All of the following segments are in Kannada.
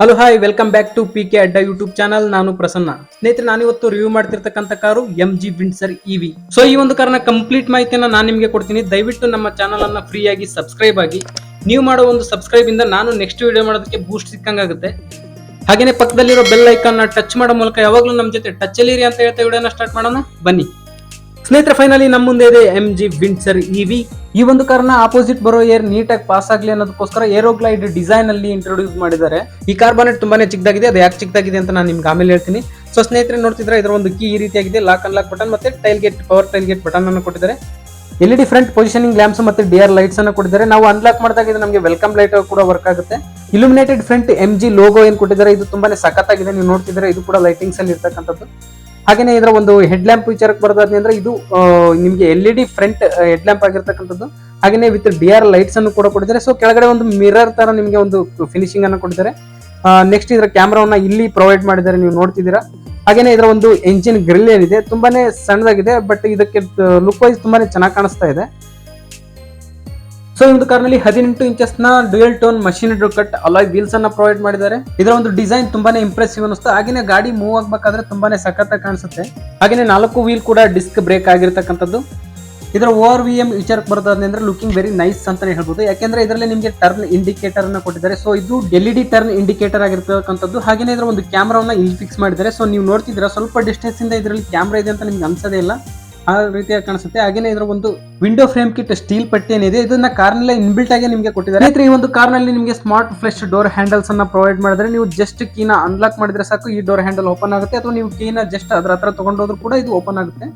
Hello hi welcome back to P K Adda YouTube channel ನಾನು ಪ್ರಸನ್ನ. ಸ್ನೇಹಿತರೆ ನಾನಿವತ್ತು review ಮಾಡ್ತಿರ್ತಕ್ಕಂಥ car M G Windsor EV so ಈ ಒಂದು ಕಾರಣ ಕಂಪ್ಲೀಟ್ ಮಾಹಿತಿಯನ್ನ ನಾನು ನಿಮಗೆ ಕೊಡ್ತೀನಿ. ದಯವಿಟ್ಟು ನಮ್ಮ ಚಾನಲ್ ಅನ್ನ ಫ್ರೀ ಆಗಿ ಸಬ್ಸ್ಕ್ರೈಬ್ ಆಗಿ. ನೀವು ಮಾಡೋ ಒಂದು ಸಬ್ಸ್ಕ್ರೈಬ್ ಇಂದ ನಾನು ನೆಕ್ಸ್ಟ್ ವಿಡಿಯೋ ಮಾಡೋದಕ್ಕೆ ಬೂಸ್ಟ್ ಸಿಕ್ಕಂಗಾಗುತ್ತೆ. ಹಾಗೇನೆ ಪಕ್ಕದಲ್ಲಿರೋ ಬೆಲ್ ಐಕಾನ್ ಟಚ್ ಮಾಡೋ ಮೂಲಕ ಯಾವಾಗಲೂ ನಮ್ಮ ಜೊತೆ ಟಚ್ ಅಲ್ಲಿ ಅಂತ ಹೇಳ್ತಾ ವಿಡಿಯೋನ ಸ್ಟಾರ್ಟ್ ಮಾಡೋಣ. ಬನ್ನಿ. ಸ್ನೇಹಿತರೆ ಫೈನಲಿ ನಮ್ಮ ಮುಂದೆ ಇದೆ ಎಂ ಜಿ ವಿಂಡ್ಸರ್ ಇವಿ ಈ ಒಂದು ಕಾರ್ನ ಆಪೋಸಿಟ್ ಬರೋ ಏರ್ ನೀಟಾಗಿ ಪಾಸ್ ಆಗ್ಲಿ ಅನ್ನೋದಕ್ಕೋಸ್ಕರ ಏರೋಗ್ಲೈಡ್ ಡಿಸೈನ್ ಅಲ್ಲಿ ಇಂಟ್ರೊಡ್ಯೂಸ್ ಮಾಡಿದ್ದಾರೆ. ಈ ಕಾರ್ ಬಾನೆಟ್ ತುಂಬಾನೇ ಚಿಕ್ಕದಾಗಿದೆ, ಅದು ಯಾಕೆ ಚಿಕ್ಕದಾಗಿದೆ ಅಂತ ನಾನು ನಿಮ್ಗೆ ಆಮೇಲೆ ಹೇಳ್ತೀನಿ. ಸೊ ಸ್ನೇಹಿತರೆ ನೋಡ್ತಿದ್ರೆ ಇದರ ಒಂದು ಕೀ ಈ ರೀತಿಯಾಗಿದೆ. ಲಾಕ್ ಅನ್ಲಾಕ್ ಬಟನ್ ಮತ್ತೆ tail gate power tail gate button ಅನ್ನು ಕೊಟ್ಟಿದ್ದಾರೆ. L D front positioning lamps ಮತ್ತೆ ಡಿಯರ್ ಲೈಟ್ಸ್ ಅನ್ನು ಕೊಟ್ಟಿದ್ದಾರೆ. ನಾವು ಅನ್ಲಾಕ್ ಮಾಡಿದಾಗ ಇದು ನಮಗೆ ವೆಲ್ಕಮ್ ಲೈಟ್ ಕೂಡ ವರ್ಕ್ ಆಗುತ್ತೆ. Illuminated front M G logo ಏನು ಕೊಟ್ಟಿದ್ದಾರೆ, ಇದು ತುಂಬಾನೇ ಸಖತ್ತಾಗಿದೆ. ನೀವು ನೋಡ್ತಿದ್ರೆ ಇದು ಕೂಡ ಲೈಟಿಂಗ್ಸ್ ಅಲ್ಲಿ ಇರ್ತಕ್ಕಂಥದ್ದು. ಹಾಗೇನೆ ಇದರ ಒಂದು ಹೆಡ್ ಲ್ಯಾಂಪ್ ವಿಚಾರಕ್ಕೆ ಬರೋದಾದ್ರೆ ಅಂದ್ರೆ ಇದು ನಿಮಗೆ L E D front head lamp ಆಗಿರ್ತಕ್ಕಂಥದ್ದು. ಹಾಗೇನೆ ವಿತ್ ಡಿ ಆರ್ ಲೈಟ್ಸ್ ಅನ್ನು ಕೂಡ ಕೊಟ್ಟಿದ್ದಾರೆ. ಸೊ ಕೆಳಗಡೆ ಒಂದು ಮಿರರ್ ತರ ನಿಮಗೆ ಒಂದು ಫಿನಿಶಿಂಗ್ ಅನ್ನು ಕೊಟ್ಟಿದ್ದಾರೆ. ನೆಕ್ಸ್ಟ್ ಇದರ ಕ್ಯಾಮ್ರಾವನ್ನ ಇಲ್ಲಿ ಪ್ರೊವೈಡ್ ಮಾಡಿದ್ದಾರೆ ನೀವು ನೋಡ್ತಿದ್ದೀರಾ. ಹಾಗೇನೆ ಇದರ ಒಂದು ಎಂಜಿನ್ ಗ್ರಿಲ್ ಏನಿದೆ, ತುಂಬಾನೇ ಸಣ್ಣದಾಗಿದೆ ಬಟ್ ಇದಕ್ಕೆ ಲುಕ್ ವೈಸ್ ತುಂಬಾನೇ ಚೆನ್ನಾಗಿ ಕಾಣಿಸ್ತಾ ಇದೆ. ಸೊ ಈ ಒಂದು ಕಾರ್ನಲ್ಲಿ ಹದಿನೆಂಟು ಇಂಚಸ್ನ dual tone machine cut alloy wheels ಅನ್ನ ಪ್ರೊವೈಡ್ ಮಾಡಿದ್ದಾರೆ. ಇದರ ಒಂದು ಡಿಸೈನ್ ತುಂಬಾನೇ ಇಂಪ್ರೆಸಿವ್ ಅನಿಸ್ತು ಹಾಗೆ ಗಾಡಿ ಮೂವ್ ಆಗಬೇಕಾದ್ರೆ ತುಂಬಾನೇ ಸಖತ್ ಕಾಣಿಸುತ್ತೆ. ಹಾಗೆ ನಾಲ್ಕು ವೀಲ್ ಕೂಡ ಡಿಸ್ಕ್ ಬ್ರೇಕ್ ಆಗಿರ್ತಕ್ಕಂಥದ್ದು. ಇದರ ಓವರ್ ವಿ ಎಂ ವಿಚಾರಕ್ಕೆ ಬರೋದಾದ್ರೆ ಲುಕಿಂಗ್ ವೆರಿ ನೈಸ್ ಅಂತಾನೆ ಹೇಳ್ಬೋದು. ಯಾಕೆಂದ್ರೆ ಇದರಲ್ಲಿ ನಿಮಗೆ ಟರ್ನ್ ಇಂಡಿಕೇಟರ್ ಅನ್ನ ಕೊಟ್ಟಿದ್ದಾರೆ. ಸೊ ಇದು ಎಲ್ ಡಿ ಟರ್ನ್ ಇಂಡಿಕೇಟರ್ ಆಗಿರ್ತಕ್ಕಂಥದ್ದು. ಹಾಗೇನೆ ಇದರ ಒಂದು ಕ್ಯಾಮ್ರಾವನ್ನ ಇಲ್ಲಿ ಫಿಕ್ಸ್ ಮಾಡಿದ್ದಾರೆ. ಸೊ ನೀವು ನೋಡ್ತಿದ್ರೆ ಸ್ವಲ್ಪ ಡಿಸ್ಟೆನ್ಸ್ ಇಂದ ಇದರಲ್ಲಿ ಕ್ಯಾಮ್ರಾ ಇದೆ ಅಂತ ನಿಮ್ಗೆ ಅನ್ಸೋದೇ ಇಲ್ಲ. ಆ ರೀತಿಯಾಗಿ ಕಾಣಿಸುತ್ತೆ. ಹಾಗೇನೆ ಇದರ ಒಂದು ವಿಂಡೋ ಫ್ರೇಮ್ ಕಿಟ್ ಸ್ಟೀಲ್ ಪಟ್ಟಿ ಏನಿದೆ ಇದನ್ನ ಕಾರ್ನಲ್ಲೇ ಇನ್ಬಿಲ್ಟ್ ಆಗಿ ನಿಮಗೆ ಕೊಟ್ಟಿದ್ದಾರೆ. ಈ ಒಂದು ಕಾರ್ನಲ್ಲಿ ನಿಮಗೆ ಸ್ಮಾರ್ಟ್ ಫ್ಲೆಶ್ ಡೋರ್ ಹ್ಯಾಂಡಲ್ಸ್ ಅನ್ನ ಪ್ರೊವೈಡ್ ಮಾಡಿದ್ರೆ ನೀವು ಜಸ್ಟ್ ಕೀನ ಅನ್ಲಾಕ್ ಮಾಡಿದ್ರೆ ಸಾಕು, ಈ ಡೋರ್ ಹ್ಯಾಂಡಲ್ ಓಪನ್ ಆಗುತ್ತೆ. ಅಥವಾ ನೀವು ಕೀನ ಜಸ್ಟ್ ಅದರ ಹತ್ರ ತಗೊಂಡೋದ್ರು ಕೂಡ ಇದು ಓಪನ್ ಆಗುತ್ತೆ.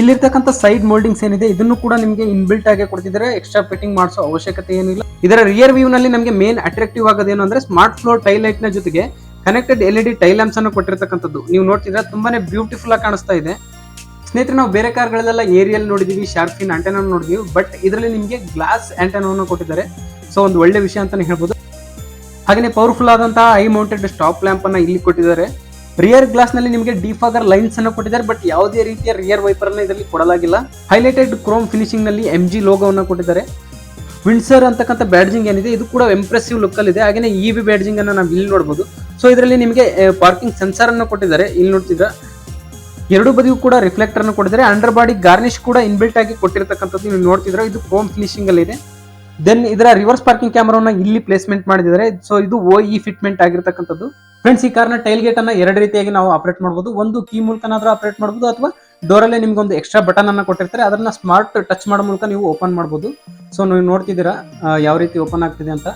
ಇಲ್ಲಿರ್ತಕ್ಕಂಥ ಸೈಡ್ ಮೋಲ್ಡಿಂಗ್ಸ್ ಏನಿದೆ, ಇದನ್ನು ಕೂಡ ನಿಮಗೆ ಇನ್ಬಿಲ್ಟ್ ಆಗಿ ಕೊಡ್ತಿದ್ದಾರೆ. ಎಕ್ಸ್ಟ್ರಾ ಫಿಟ್ಟಿಂಗ್ ಮಾಡಿಸೋ ಅವಶ್ಯಕತೆ ಏನಿಲ್ಲ. ಇದರ ರಿಯರ್ ವ್ಯೂ ನಲ್ಲಿ ನಮಗೆ ಮೇನ್ ಅಟ್ರಾಕ್ಟಿವ್ ಆಗೋದೇನು ಅಂದ್ರೆ ಸ್ಮಾರ್ಟ್ ಫ್ಲೋರ್ ಟೈಲೈಟ್ ಲೈಟ್ನ ಜೊತೆಗೆ connected L E D tail ಅನ್ನು ಕೊಟ್ಟಿರ್ತಕ್ಕಂಥದ್ದು. ನೀವು ನೋಡ್ತಿದ್ರೆ ತುಂಬಾನೇ ಬ್ಯೂಟಿಫುಲ್ ಆಗಿ ಕಾಣಿಸ್ತಾ ಇದೆ. ಸ್ನೇಹಿತರೆ, ನಾವು ಬೇರೆ ಕಾರ್ಗಳಲ್ಲೆಲ್ಲ ಏರಿಯಲ್ ನೋಡಿದೀವಿ ಶಾರ್ಫಿನ್ ಆಂಟೆನ ನೋಡಿದೀವಿ ಬಟ್ ಇದರಲ್ಲಿ ನಿಮಗೆ ಗ್ಲಾಸ್ ಆಂಟೆನವನ್ನು ಕೊಟ್ಟಿದ್ದಾರೆ. ಸೊ ಒಂದು ಒಳ್ಳೆ ವಿಷಯ ಅಂತಾನೆ ಹೇಳ್ಬೋದು. ಹಾಗೆಯೇ ಪವರ್ಫುಲ್ ಆದಂತಹ ಐ ಮೌಂಟೆಡ್ ಸ್ಟಾಪ್ ಲ್ಯಾಂಪ್ ಅನ್ನ ಇಲ್ಲಿ ಕೊಟ್ಟಿದ್ದಾರೆ. ರಿಯರ್ ಗ್ಲಾಸ್ನಲ್ಲಿ ನಿಮಗೆ ಡಿಫಾಗರ್ ಲೈನ್ಸ್ ಅನ್ನು ಕೊಟ್ಟಿದ್ದಾರೆ ಬಟ್ ಯಾವುದೇ ರೀತಿಯ ರಿಯರ್ ವೈಪರ್ ಅನ್ನ ಇದರಲ್ಲಿ ಕೊಡಲಾಗಿಲ್ಲ. ಹೈಲೈಟೆಡ್ ಕ್ರೋಮ್ ಫಿನಿಶಿಂಗ್ನಲ್ಲಿ ಎಂ ಜಿ ಲೋಗೋವನ್ನು ಕೊಟ್ಟಿದ್ದಾರೆ. ವಿಂಡ್ಸರ್ ಅಂತಕ್ಕಂಥ ಬ್ಯಾಡ್ಜಿಂಗ್ ಏನಿದೆ, ಇದು ಕೂಡ ಇಂಪ್ರೆಸಿವ್ ಲುಕ್ ಅಲ್ಲಿ ಇದೆ ಹಾಗೆ ಇ ವಿ ಬ್ಯಾಡ್ಜಿಂಗ್ ಅನ್ನ ನಾವು ಇಲ್ಲಿ ನೋಡಬಹುದು ಸೊ ಇದರಲ್ಲಿ ನಿಮಗೆ ಪಾರ್ಕಿಂಗ್ ಸೆನ್ಸರ್ ಅನ್ನು ಕೊಟ್ಟಿದ್ದಾರೆ. ಇಲ್ಲಿ ನೋಡ್ತಿದ್ರ ಎರಡು ಬದಿಗೂ ಕೂಡ ರಿಫ್ಲೆಕ್ಟರ್ ಅನ್ನು ಕೊಟ್ಟಿದ್ದಾರೆ ಅಂಡರ್ ಬಾಡಿ ಗಾರ್ನಿಶ್ ಕೂಡ ಇನ್ಬಿಲ್ಟ್ ಆಗಿ ಕೊಟ್ಟಿರ್ತಕ್ಕಂಥದ್ದು ನೀವು ನೋಡ್ತಿದ್ರೆ ಇದು ಕ್ರೋಮ್ ಫಿನಿಶಿಂಗ್ ಅಲ್ಲಿ ಇದೆ. ದೆನ್ ಇದರ ರಿವರ್ಸ್ ಪಾರ್ಕಿಂಗ್ ಕ್ಯಾಮರಾವನ್ನ ಇಲ್ಲಿ ಪ್ಲೇಸ್ಮೆಂಟ್ ಮಾಡಿದ್ದಾರೆ ಸೊ ಇದು ಓ ಇ ಫಿಟ್ಮೆಂಟ್ ಆಗಿರ್ತಕ್ಕಂಥದ್ದು. ಫ್ರೆಂಡ್ಸ್ ಈ ಕಾರ್ನ ಟೈಲ್ ಗೇಟ್ ಅನ್ನ ಎರಡು ರೀತಿಯಾಗಿ ನಾವು ಆಪರೇಟ್ ಮಾಡಬಹುದು ಒಂದು ಕೀ ಮೂಲಕನಾದ್ರೂ ಆಪರೇಟ್ ಮಾಡಬಹುದು ಅಥವಾ ಡೋರಲ್ಲೇ ನಿಮ್ಗೆ ಒಂದು ಎಕ್ಸ್ಟ್ರಾ ಬಟನ್ ಅನ್ನ ಕೊಟ್ಟಿರ್ತಾರೆ. ಅದನ್ನ ಸ್ಮಾರ್ಟ್ ಟಚ್ ಮಾಡೋ ಮೂಲಕ ನೀವು ಓಪನ್ ಮಾಡಬಹುದು ಸೊ ನೀವು ನೋಡ್ತಿದ್ದೀರಾ ಯಾವ ರೀತಿ ಓಪನ್ ಆಗ್ತಿದೆ ಅಂತ.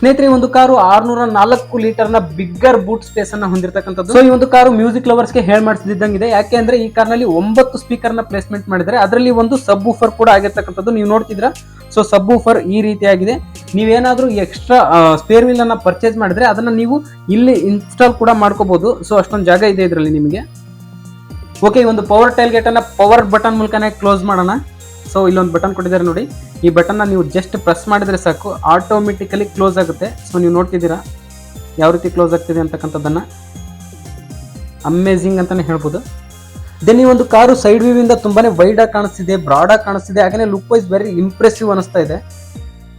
ಸ್ನೇಹಿತರೆ ಒಂದು ಕಾರು ಆರ್ನೂರ ನಾಲ್ಕು ಲೀಟರ್ನ ಬಿಗ್ಗರ್ ಬೂಟ್ ಸ್ಪೇಸ್ ಅನ್ನ ಹೊಂದಿರತಕ್ಕಂಥದ್ದು. ಈ ಒಂದು ಕಾರು ಮ್ಯೂಸಿಕ್ ಲವರ್ಸ್ಗೆ ಹೇಳ್ ಮಾಡಿಸಿದಂಗಿದೆ ಯಾಕೆ ಅಂದ್ರೆ, ಈ ಕಾರ್ನಲ್ಲಿ ಒಂಬತ್ತು ಸ್ಪೀಕರ್ನ ಪ್ಲೇಸ್ಮೆಂಟ್ ಮಾಡಿದರೆ ಅದರಲ್ಲಿ ಒಂದು ಸಬ್ ಊಫರ್ ಕೂಡ ಆಗಿರ್ತಕ್ಕಂಥದ್ದು ನೀವು ನೋಡ್ತಿದ್ರ ಸೊ ಸಬ್ ಊಫರ್ ಈ ರೀತಿಯಾಗಿದೆ. ನೀವೇನಾದ್ರೂ ಎಕ್ಸ್ಟ್ರಾ ಸ್ಪೇರ್ ವೀಲ್ ಅನ್ನ ಪರ್ಚೇಸ್ ಮಾಡಿದ್ರೆ, ಅದನ್ನ ನೀವು ಇಲ್ಲಿ ಇನ್ಸ್ಟಾಲ್ ಕೂಡ ಮಾಡ್ಕೋಬಹುದು ಸೊ ಅಷ್ಟೊಂದು ಜಾಗ ಇದೆ ಇದರಲ್ಲಿ ನಿಮಗೆ. ಓಕೆ ಒಂದು ಪವರ್ ಟೈಲ್ ಗೇಟ್ ಅನ್ನ ಪವರ್ ಬಟನ್ ಮೂಲಕನೇ ಕ್ಲೋಸ್ ಮಾಡೋಣ. ಸೊ ಇಲ್ಲೊಂದು ಬಟನ್ ಕೊಟ್ಟಿದ್ದಾರೆ ನೋಡಿ. ಈ ಬಟನ್ನ ನೀವು ಜಸ್ಟ್ ಪ್ರೆಸ್ ಮಾಡಿದ್ರೆ ಸಾಕು. ಆಟೋಮೆಟಿಕಲಿ ಕ್ಲೋಸ್ ಆಗುತ್ತೆ. ಸೊ ನೀವು ನೋಡ್ತಿದ್ದೀರಾ? ಯಾವ ರೀತಿ ಕ್ಲೋಸ್ ಆಗ್ತಿದೆ ಅಂತಕ್ಕಂಥದ್ದನ್ನು? ಅಮೇಝಿಂಗ್ ಅಂತಾನೆ ಹೇಳ್ಬೋದು. ದೆನ್ ಈ ಒಂದು ಕಾರು ಸೈಡ್ ವ್ಯೂ ಇಂದ ತುಂಬಾನೇ ವೈಡ್ ಆಗಿ ಕಾಣಿಸ್ತಿದೆ ಬ್ರಾಡ್ ಆಗಿ ಕಾಣಿಸ್ತಿದೆ. ಹಾಗೆ ಲುಕ್ ವೈಸ್ ವೆರಿ ಇಂಪ್ರೆಸಿವ್ ಅನಿಸ್ತಾ ಇದೆ.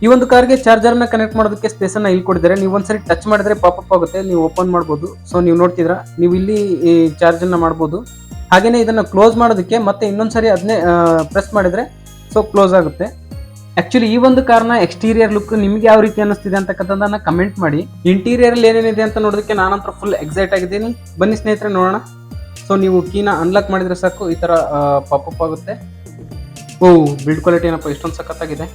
ಈ ಒಂದು ಕಾರ್ಗೆ ಚಾರ್ಜರ್ನ ಕನೆಕ್ಟ್ ಮಾಡೋದಕ್ಕೆ ಸ್ಪೇಸ್ ಅನ್ನ ಇಲ್ಲಿ ಕೊಟ್ಟಿದ್ದಾರೆ. ನೀವು ಒಂದ್ಸರಿ ಟಚ್ ಮಾಡಿದ್ರೆ ಪಾಪಪ್ ಆಗುತ್ತೆ. ನೀವು ಓಪನ್ ಮಾಡ್ಬೋದು. ಸೊ ನೀವು ನೋಡ್ತಿದ್ರ ನೀವು ಇಲ್ಲಿ ಈ ಚಾರ್ಜ್ ಅನ್ನ ಮಾಡ್ಬೋದು. ಹಾಗೇನೆ ಇದನ್ನ ಕ್ಲೋಸ್ ಮಾಡೋದಕ್ಕೆ ಮತ್ತೆ ಇನ್ನೊಂದ್ಸರಿ ಅದನ್ನೇ ಪ್ರೆಸ್ ಮಾಡಿದ್ರೆ ಸೊ ಕ್ಲೋಸ್ ಆಗುತ್ತೆ. ಆಕ್ಚುಲಿ ಈ ಒಂದು ಕಾರ್ನ ಎಕ್ಸ್ಟೀರಿಯರ್ ಲುಕ್ ನಿಮ್ಗೆ ಯಾವ ರೀತಿ ಅನಿಸ್ತಿದೆ ಅಂತಕ್ಕಂಥದ್ದನ್ನ ಕಮೆಂಟ್ ಮಾಡಿ. ಇಂಟೀರಿಯರ್ ಅಲ್ಲಿ ಏನೇನಿದೆ ಅಂತ ನೋಡೋದಕ್ಕೆ ನಾನಂತರ ಫುಲ್ ಎಕ್ಸೈಟ್ ಆಗಿದ್ದೀನಿ. ಬನ್ನಿ ಸ್ನೇಹಿತರೆ, ನೋಡೋಣ. ಸೊ ನೀವು ಕೀನ ಅನ್ಲಾಕ್ ಮಾಡಿದ್ರೆ ಸಾಕು, ಈ ತರ ಪಾಪಪ್ ಆಗುತ್ತೆ. ಓ ಬಿಲ್ಡ್ ಕ್ವಾಲಿಟಿ ಏನಪ್ಪ, ಇಷ್ಟೊಂದು ಸಖತ್ತಾಗಿದೆ.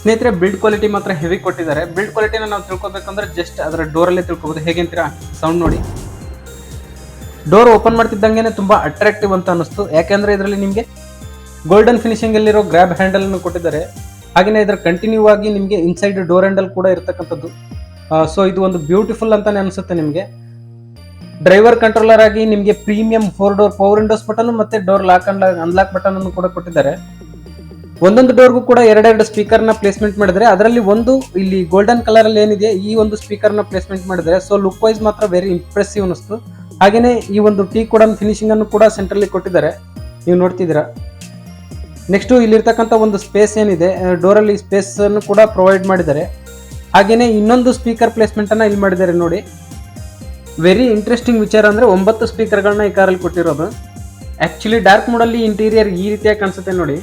ಸ್ನೇಹಿತರೆ ಬಿಲ್ಡ್ ಕ್ವಾಲಿಟಿ ಮಾತ್ರ ಹೆವಿ ಕೊಟ್ಟಿದ್ದಾರೆ. ಬಿಲ್ಡ್ ಕ್ವಾಲಿಟಿನ ನಾವು ತಿಳ್ಕೊಬೇಕಂದ್ರೆ ಜಸ್ಟ್ ಅದರ ಡೋರಲ್ಲೇ ತಿಳ್ಕೊಬೋದು. ಹೇಗೆ ಅಂತೀರಾ? ಸೌಂಡ್ ನೋಡಿ. ಡೋರ್ ಓಪನ್ ಮಾಡ್ತಿದ್ದಂಗೆ ತುಂಬಾ ಅಟ್ರಾಕ್ಟಿವ್ ಅಂತ ಅನಿಸ್ತು ಯಾಕೆಂದ್ರೆ ಇದರಲ್ಲಿ ನಿಮಗೆ ಗೋಲ್ಡನ್ ಫಿನಿಶಿಂಗ್ ಅಲ್ಲಿರೋ ಗ್ರ್ಯಾಬ್ ಹ್ಯಾಂಡಲ್ ಅನ್ನು ಕೊಟ್ಟಿದ್ದಾರೆ. ಹಾಗೆಯೇ ಇದರ ಕಂಟಿನ್ಯೂ ಆಗಿ ನಿಮಗೆ ಇನ್ಸೈಡ್ ಡೋರ್ ಹ್ಯಾಂಡಲ್ ಕೂಡ ಇರತಕ್ಕಂಥದ್ದು. ಸೊ ಇದು ಒಂದು ಬ್ಯೂಟಿಫುಲ್ ಅಂತಾನೆ ಅನಿಸುತ್ತೆ ನಿಮಗೆ. ಡ್ರೈವರ್ ಕಂಟ್ರೋಲರ್ ಆಗಿ ನಿಮಗೆ premium four door power windows button ಮತ್ತೆ door lock and unlock button ಅನ್ನು ಕೂಡ ಕೊಟ್ಟಿದ್ದಾರೆ. ಒಂದೊಂದು ಡೋರ್ಗೂ ಕೂಡ ಎರಡೆರಡು ಸ್ಪೀಕರ್ನ ಪ್ಲೇಸ್ಮೆಂಟ್ ಮಾಡಿದರೆ, ಅದರಲ್ಲಿ ಒಂದು ಇಲ್ಲಿ ಗೋಲ್ಡನ್ ಕಲರ್ ಅಲ್ಲಿ ಏನಿದೆ, ಈ ಒಂದು ಸ್ಪೀಕರ್ನ ಪ್ಲೇಸ್ಮೆಂಟ್ ಮಾಡಿದರೆ ಸೊ ಲುಕ್ ವೈಸ್ ಮಾತ್ರ ವೆರಿ ಇಂಪ್ರೆಸಿವ್ ಅನಿಸ್ತು ಹಾಗೆಯೇ ಈ ಒಂದು ಟೀ ಕೂಡ ಫಿನಿಶಿಂಗ್ ಅನ್ನು ಕೂಡ ಸೆಂಟ್ರಲ್ಲಿ ಕೊಟ್ಟಿದ್ದಾರೆ. ನೀವು ನೋಡ್ತಿದ್ದೀರಾ? ನೆಕ್ಸ್ಟ್ ಇಲ್ಲಿರ್ತಕ್ಕಂಥ ಒಂದು ಸ್ಪೇಸ್ ಏನಿದೆ ಡೋರಲ್ಲಿ ಸ್ಪೇಸನ್ನು ಕೂಡ ಪ್ರೊವೈಡ್ ಮಾಡಿದ್ದಾರೆ. ಹಾಗೆಯೇ ಇನ್ನೊಂದು ಸ್ಪೀಕರ್ ಪ್ಲೇಸ್ಮೆಂಟನ್ನು ಇಲ್ಲಿ ಮಾಡಿದ್ದಾರೆ ನೋಡಿ. ವೆರಿ ಇಂಟ್ರೆಸ್ಟಿಂಗ್ ವಿಚಾರ ಅಂದರೆ ಒಂಬತ್ತು ಸ್ಪೀಕರ್ಗಳನ್ನ ಈ ಕಾರಲ್ಲಿ ಕೊಟ್ಟಿರೋದು. ಆ್ಯಕ್ಚುಲಿ ಡಾರ್ಕ್ ಮೋಡಲ್ಲಿ ಇಂಟೀರಿಯರ್ ಈ ರೀತಿಯಾಗಿ ಕಾಣಿಸುತ್ತೆ ನೋಡಿ.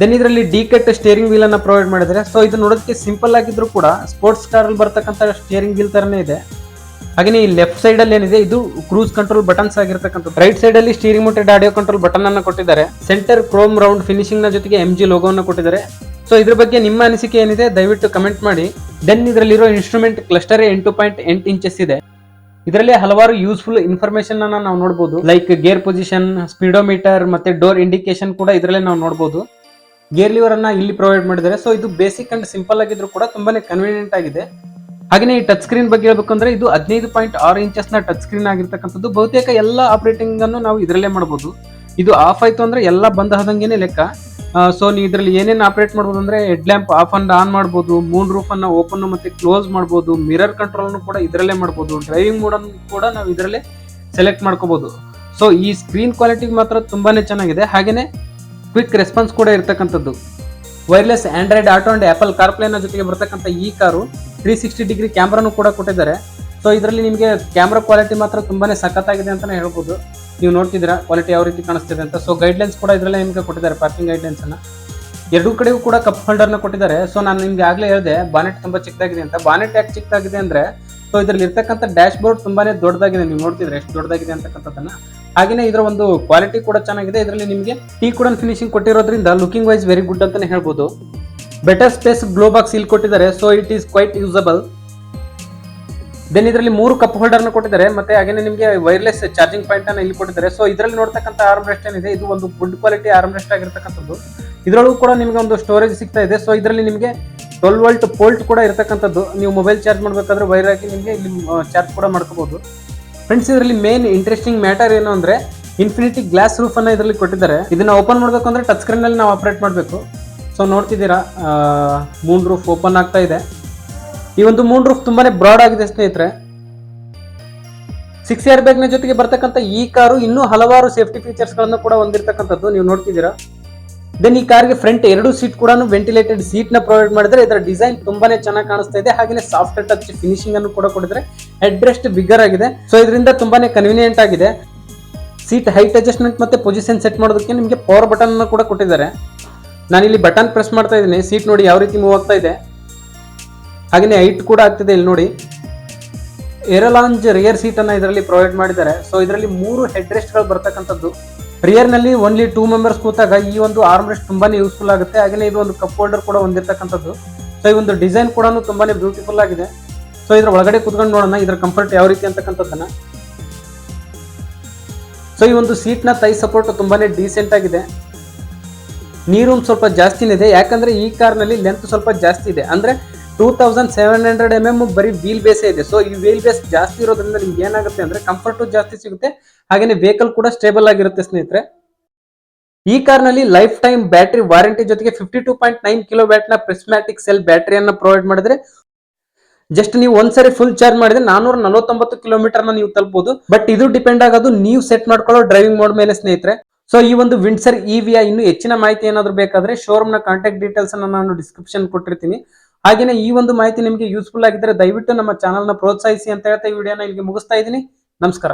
ದೆನ್ ಇದರಲ್ಲಿ ಡಿ ಕಟ್ ಸ್ಟೇರಿಂಗ್ ವೀಲನ್ನು ಪ್ರೊವೈಡ್ ಮಾಡಿದ್ದಾರೆ. ಸೊ ಇದು ನೋಡೋದಕ್ಕೆ ಸಿಂಪಲ್ ಆಗಿದ್ರು ಕೂಡ ಸ್ಪೋರ್ಟ್ಸ್ ಕಾರಲ್ಲಿ ಬರ್ತಕ್ಕಂಥ ಸ್ಟೇರಿಂಗ್ ವೀಲ್ ಥರನೇ ಇದೆ. ಹಾಗೆ ಈ ಲೆಫ್ಟ್ ಸೈಡ್ ಅಲ್ಲಿ ಏನಿದೆ, ಇದು ಕ್ರೂಸ್ ಕಂಟ್ರೋಲ್ ಬಟನ್ಸ್ ಆಗಿರ್ತಕ್ಕಂಥ ರೈಟ್ ಸೈಡ್ ಅಲ್ಲಿ steering mounted audio control button ಅನ್ನ ಕೊಟ್ಟಿದ್ದಾರೆ. ಸೆಂಟರ್ ಕ್ರೋಮ್ ರೌಂಡ್ ಫಿನಿಶಿಂಗ್ನ ಜೊತೆಗೆ ಎಂ ಜಿ ಲೋಗೋವನ್ನು ಕೊಟ್ಟಿದ್ದಾರೆ. ಸೊ ಇದ್ರ ಬಗ್ಗೆ ನಿಮ್ಮ ಅನಿಸಿಕೆ ಏನಿದೆ, ದಯವಿಟ್ಟು ಕಮೆಂಟ್ ಮಾಡಿ. ದೆನ್ ಇದರಲ್ಲಿರೋ ಇನ್ಸ್ಟ್ರೂಮೆಂಟ್ ಕ್ಲಸ್ಟರ್ ಎಂಟು ಪಾಯಿಂಟ್ ಎಂಟು ಇಂಚಸ್ ಇದೆ. ಇದರಲ್ಲಿ ಹಲವಾರು ಯೂಸ್ಫುಲ್ ಇನ್ಫಾರ್ಮೇಶನ್ ಅನ್ನ ನಾವು ನೋಡಬಹುದು ಲೈಕ್ ಗೇರ್ ಪೊಸಿಷನ್ ಸ್ಪೀಡೋಮೀಟರ್ ಮತ್ತೆ ಡೋರ್ ಇಂಡಿಕೇಶನ್ ಕೂಡ ಇದರಲ್ಲೇ ನಾವು ನೋಡಬಹುದು ಗೇರ್ ಲಿವರ್ ಅನ್ನ ಇಲ್ಲಿ ಪ್ರೊವೈಡ್ ಮಾಡಿದ್ದಾರೆ. ಸೊ ಇದು ಬೇಸಿಕ್ ಅಂಡ್ ಸಿಂಪಲ್ ಆಗಿದ್ರು ಕೂಡ ತುಂಬಾನೇ ಕನ್ವೀನಿಯಂಟ್ ಆಗಿದೆ. ಹಾಗೆ ಈ ಟಚ್ ಸ್ಕ್ರೀನ್ ಬಗ್ಗೆ ಹೇಳ್ಬೇಕಂದ್ರೆ ಇದು ಹದಿನೈದು ಪಾಯಿಂಟ್ ಆರು ಇಂಚಸ್ನ ಟಚ್ ಸ್ಕ್ರೀನ್ ಆಗಿರ್ತಕ್ಕಂಥದ್ದು. ಬಹುತೇಕ ಎಲ್ಲ ಆಪರೇಟಿಂಗ್ ಅನ್ನು ನಾವು ಇದರಲ್ಲೇ ಮಾಡಬಹುದು ಇದು ಆಫ್ ಆಯ್ತು ಅಂದ್ರೆ ಎಲ್ಲ ಬಂದ ಆದಂಗೆನೆ ಲೆಕ್ಕ. ಸೊ ನೀವು ಇದರಲ್ಲಿ ಏನೇನು ಆಪರೇಟ್ ಮಾಡ್ಬೋದು ಅಂದ್ರೆ head lamp off and on ಮಾಡ್ಬೋದು ಮೂನ್ ರೂಫ್ ಅನ್ನ ಓಪನ್ ಮತ್ತೆ ಕ್ಲೋಸ್ ಮಾಡ್ಬೋದು ಮಿರರ್ ಕಂಟ್ರೋಲ್ ಕೂಡ ಇದರಲ್ಲೇ ಮಾಡ್ಬೋದು ಡ್ರೈವಿಂಗ್ ಮೋಡ್ ಅನ್ನು ಕೂಡ ನಾವು ಇದರಲ್ಲೇ ಸೆಲೆಕ್ಟ್ ಮಾಡ್ಕೋಬಹುದು ಸೊ ಈ ಸ್ಕ್ರೀನ್ ಕ್ವಾಲಿಟಿ ಮಾತ್ರ ತುಂಬಾನೇ ಚೆನ್ನಾಗಿದೆ. ಹಾಗೇನೆ ಕ್ವಿಕ್ ರೆಸ್ಪಾನ್ಸ್ ಕೂಡ ಇರತಕ್ಕಂಥದ್ದು. Wireless Android Auto and Apple ಕಾರ್ಪ್ಲೇನ ಜೊತೆಗೆ ಬರ್ತಕ್ಕಂಥ ಈ ಕಾರು ತ್ರೀ ಸಿಕ್ಸ್ಟಿ ಡಿಗ್ರಿ ಕ್ಯಾಮ್ರಾನು ಕೂಡ ಕೊಟ್ಟಿದ್ದಾರೆ. ಸೊ ಇದರಲ್ಲಿ ನಿಮಗೆ ಕ್ಯಾಮ್ರಾ ಕ್ವಾಲಿಟಿ ಮಾತ್ರ ತುಂಬಾ ಸಖತ್ತಾಗಿದೆ ಅಂತಲೇ ಹೇಳ್ಬೋದು. ನೀವು ನೋಡ್ತಿದ್ದೀರಾ ಕ್ವಾಲಿಟಿ ಯಾವ ರೀತಿ ಕಾಣಿಸ್ತಿದೆ ಅಂತ. ಸೊ ಗೈಡ್ಲೈನ್ಸ್ ಕೂಡ ಇದರಲ್ಲೇ ನಿಮಗೆ ಕೊಟ್ಟಿದ್ದಾರೆ ಪಾರ್ಕಿಂಗ್ ಗೈಡ್ಲೈನ್ಸನ್ನು ಎರಡೂ ಕಡೆಗೂ ಕೂಡ ಕಪ್ ಹೋಲ್ಡರ್ನ ಕೊಟ್ಟಿದ್ದಾರೆ. ಸೊ ನಾನು ನಿಮಗೆ ಆಗಲೇ ಹೇಳಿದೆ ಬಾನೆಟ್ ತುಂಬ ಚಿಕ್ಕದಾಗಿದೆ ಅಂತ. ಬಾನೆಟ್ ಯಾಕೆ ಚಿಕ್ಕದಾಗಿದೆ ಅಂದರೆ ಸೊ ಇದರಲ್ಲಿ ಇರ್ತಕ್ಕಂಥ ಡ್ಯಾಶ್ ಬೋರ್ಡ್ ತುಂಬಾ ದೊಡ್ಡದಾಗಿದೆ. ನೀವು ನೋಡ್ತಿದ್ರೆ ಎಷ್ಟು ದೊಡ್ಡದಾಗಿದೆ ಅಂತಕ್ಕಂಥದ್ದನ್ನು. ಹಾಗೆಯೇ ಇದರ ಒಂದು ಕ್ವಾಲಿಟಿ ಕೂಡ ಚೆನ್ನಾಗಿದೆ. ಇದರಲ್ಲಿ ನಿಮಗೆ ಟೀ ಕೂಡ ಫಿನಿಶಿಂಗ್ ಕೊಟ್ಟಿರೋದ್ರಿಂದ ಲುಕಿಂಗ್ ವೈಸ್ ವೆರಿ ಗುಡ್ ಅಂತಲೇ ಹೇಳ್ಬೋದು. ಬೆಟರ್ ಸ್ಪೇಸ್ ಗ್ಲೋ ಬಾಕ್ಸ್ ಇಲ್ಲಿ ಕೊಟ್ಟಿದ್ದಾರೆ so it is quite usable then ಇದರಲ್ಲಿ ಮೂರು ಕಪ್ ಹೋಲ್ಡರ್ನ ಕೊಟ್ಟಿದ್ದಾರೆ, ಮತ್ತೆ ಹಾಗೇನೆ ನಿಮಗೆ ವೈರ್ಲೆಸ್ ಚಾರ್ಜಿಂಗ್ ಪಾಯಿಂಟ್ ಅನ್ನ ಇಲ್ಲಿ ಕೊಟ್ಟಿದ್ದಾರೆ. ಸೊ ಇದರಲ್ಲಿ ನೋಡ್ತಕ್ಕಂಥ ಆರ್ಮ್ ರೆಸ್ಟ್ ಏನಿದೆ, ಇದು ಒಂದು ಗುಡ್ ಕ್ವಾಲಿಟಿ ಆರ್ಮ್ ರೆಸ್ಟ್ ಆಗಿರ್ತಕ್ಕಂಥದ್ದು. ಇದರೊಳಗೂ ಕೂಡ ನಿಮಗೆ ಒಂದು ಸ್ಟೋರೇಜ್ ಸಿಗ್ತಾ ಇದೆ ಸೊ ಇದರಲ್ಲಿ ನಿಮಗೆ ಟ್ವೆಲ್ ವೋಲ್ಟ್ ಪೋಲ್ಟ್ ಕೂಡ ಇರತಕ್ಕಂಥದ್ದು. ನೀವು ಮೊಬೈಲ್ ಚಾರ್ಜ್ ಮಾಡಬೇಕಾದ್ರೆ ವೈರ್ ಹಾಕಿ ನಿಮಗೆ ಇಲ್ಲಿ ಚಾರ್ಜ್ ಕೂಡ ಮಾಡ್ಕೋಬಹುದು ಫ್ರೆಂಡ್ಸ್ ಇದರಲ್ಲಿ ಮೇನ್ ಇಂಟ್ರೆಸ್ಟಿಂಗ್ ಮ್ಯಾಟರ್ ಏನು ಅಂದ್ರೆ ಇನ್ಫಿನಿಟಿ ಗ್ಲಾಸ್ ರೂಫ್ ಅನ್ನ ಇದರಲ್ಲಿ ಕೊಟ್ಟಿದ್ದಾರೆ. ಇದನ್ನ ಓಪನ್ ಮಾಡಬೇಕು ಅಂದರೆ ಟಚ್ ಸ್ಕ್ರೀನ್ ಅಲ್ಲಿ ನಾವು ಆಪರೇಟ್ ಮಾಡಬೇಕು. ಸೊ ನೋಡ್ತಿದ್ದೀರಾ ಮೂನ್ ರೂಫ್ ಓಪನ್ ಆಗ್ತಾ ಇದೆ. ಈ ಒಂದು ಮೂನ್ ರೂಫ್ ತುಂಬಾನೇ ಬ್ರಾಡ್ ಆಗಿದೆ ಸ್ನೇಹಿತರೆ. ಸಿಕ್ಸ್ ಇಯರ್ ಬ್ಯಾಗ್ನ ಜೊತೆಗೆ ಬರ್ತಕ್ಕಂಥ ಈ ಕಾರು ಇನ್ನೂ ಹಲವಾರು ಸೇಫ್ಟಿ ಫೀಚರ್ಸ್ಗಳನ್ನು ಕೂಡ ಹೊಂದಿರತಕ್ಕಂಥದ್ದು ನೀವು ನೋಡ್ತಿದ್ದೀರಾ. ದೆನ್ ಈ ಕಾರ್ಗೆ ಫ್ರಂಟ್ ಎರಡು ಸೀಟ್ ಕೂಡ ವೆಂಟಿಲೇಟೆಡ್ ಸೀಟ್ನ ಪ್ರೊವೈಡ್ ಮಾಡಿದ್ರೆ ಇದರ ಡಿಸೈನ್ ತುಂಬಾನೇ ಚೆನ್ನಾಗಿ ಕಾಣಿಸ್ತಾ ಇದೆ. ಹಾಗೆ ಸಾಫ್ಟ್ ಟಚ್ ಫಿನಿಶಿಂಗ್ ಅನ್ನು ಕೂಡ ಕೊಡಿದ್ರೆ ಹೆಡ್ ರೆಸ್ಟ್ ಬಿಗ್ಗರ್ ಆಗಿದೆ. ಸೊ ಇದರಿಂದ ತುಂಬಾನೇ ಕನ್ವಿನಿಯೆಂಟ್ ಆಗಿದೆ. ಸೀಟ್ ಹೈಟ್ ಅಡ್ಜಸ್ಟ್ಮೆಂಟ್ ಮತ್ತೆ ಪೊಸಿಷನ್ ಸೆಟ್ ಮಾಡೋದಕ್ಕೆ ನಿಮಗೆ ಪವರ್ ಬಟನ್ ಅನ್ನು ಕೂಡ ಕೊಟ್ಟಿದ್ದಾರೆ. ನಾನಿಲ್ಲಿ ಬಟನ್ ಪ್ರೆಸ್ ಮಾಡ್ತಾ ಇದ್ದೀನಿ. ಸೀಟ್ ನೋಡಿ ಯಾವ ರೀತಿ ಮೂವ್ ಆಗ್ತಾ ಇದೆ. ಹಾಗೆಯೇ ಹೈಟ್ ಕೂಡ ಆಗ್ತಿದೆ ಇಲ್ಲಿ ನೋಡಿ. ಏರೋಲಾಂಜ್ ರಿಯರ್ ಸೀಟ್ ಅನ್ನ ಇದರಲ್ಲಿ ಪ್ರೊವೈಡ್ ಮಾಡಿದ್ದಾರೆ. ಸೊ ಇದರಲ್ಲಿ ಮೂರು ಹೆಡ್ ರೆಸ್ಟ್ಗಳು ಬರ್ತಕ್ಕಂಥದ್ದು. ರಿಯರ್ನಲ್ಲಿ ಓನ್ಲಿ ಟೂ ಮೆಂಬರ್ಸ್ ಕೂತಾಗ ಈ ಒಂದು ಆರ್ಮ್ ರೆಸ್ಟ್ ತುಂಬಾನೇ ಯೂಸ್ಫುಲ್ ಆಗುತ್ತೆ. ಹಾಗೆಯೇ ಇದು ಒಂದು ಕಪ್ ಹೋಲ್ಡರ್ ಕೂಡ ಹೊಂದಿರತಕ್ಕಂಥದ್ದು. ಸೊ ಈ ಒಂದು ಡಿಸೈನ್ ಕೂಡ ತುಂಬಾನೇ ಬ್ಯೂಟಿಫುಲ್ ಆಗಿದೆ. ಸೊ ಇದ್ರ ಒಳಗಡೆ ಕೂತ್ಕೊಂಡು ನೋಡೋಣ ಇದರ ಕಂಫರ್ಟ್ ಯಾವ ರೀತಿ ಅಂತಕ್ಕಂಥದ್ದನ್ನ. ಸೊ ಈ ಒಂದು ಸೀಟ್ನ ತೈ ಸಪೋರ್ಟ್ ತುಂಬಾನೇ ಡೀಸೆಂಟ್ ಆಗಿದೆ. ನೀರು ಸ್ವಲ್ಪ ಜಾಸ್ತಿನೇ ಇದೆ. ಯಾಕಂದರೆ ಈ ಕಾರ್ನಲ್ಲಿ ಲೆಂತ್ ಸ್ವಲ್ಪ ಜಾಸ್ತಿ ಇದೆ. ಅಂದರೆ two thousand seven hundred M M ಬರೀ ವೀಲ್ ಬೇಸೇ ಇದೆ. ಸೊ ಈ ವೀಲ್ ಬೇಸ್ ಜಾಸ್ತಿ ಇರೋದ್ರಿಂದ ನಿಮ್ಗೆ ಏನಾಗುತ್ತೆ ಅಂದರೆ ಕಂಫರ್ಟು ಜಾಸ್ತಿ ಸಿಗುತ್ತೆ. ಹಾಗೇನೆ ವೆಹಿಕಲ್ ಕೂಡ ಸ್ಟೇಬಲ್ ಆಗಿರುತ್ತೆ ಸ್ನೇಹಿತರೆ. ಈ ಕಾರ್ನಲ್ಲಿ ಲೈಫ್ ಟೈಮ್ ಬ್ಯಾಟರಿ ವಾರಂಟಿ ಜೊತೆಗೆ fifty two point nine kilo ಬ್ಯಾಟ್ನ prismatic cell ಬ್ಯಾಟರಿಯನ್ನ ಪ್ರೊವೈಡ್ ಮಾಡಿದ್ರೆ ಜಸ್ಟ್ ನೀವು ಒಂದ್ಸರಿ ಫುಲ್ ಚಾರ್ಜ್ ಮಾಡಿದ್ರೆ ನಾನೂರ ನಲವತ್ತೊಂಬತ್ತು ಕಿಲೋಮೀಟರ್ನ ನೀವು ತಲುಪಬಹುದು ಬಟ್ ಇದು ಡಿಪೆಂಡ್ ಆಗೋದು ನೀವು ಸೆಟ್ ಮಾಡ್ಕೊಳ್ಳೋ ಡ್ರೈವಿಂಗ್ ಮೋಡ್ ಮೇಲೆ ಸ್ನೇಹಿತರೆ. ಸೊ ಈ ಒಂದು ವಿಂಡ್ಸರ್ ಇವಿಯ ಇನ್ನು ಹೆಚ್ಚಿನ ಮಾಹಿತಿ ಏನಾದರೂ ಬೇಕಾದ್ರೆ ಶೋರೂಮ್ನ ಕಾಂಟ್ಯಾಕ್ಟ್ ಡೀಟೇಲ್ಸ್ ಅನ್ನ ನಾನು ಡಿಸ್ಕ್ರಿಪ್ಷನ್ ಕೊಟ್ಟಿರ್ತೀನಿ. ಹಾಗೇನೆ ಈ ಒಂದು ಮಾಹಿತಿ ನಿಮಗೆ ಯೂಸ್ಫುಲ್ ಆಗಿದ್ರೆ ದಯವಿಟ್ಟು ನಮ್ಮ ಚಾನಲ್ನ ಪ್ರೋತ್ಸಾಹಿಸಿ ಅಂತ ಹೇಳ್ತಾ ಈ ವಿಡಿಯೋನ ಇಲ್ಲಿಗೆ ಮುಗಿಸ್ತಾ ಇದ್ದೀನಿ. ನಮಸ್ಕಾರ.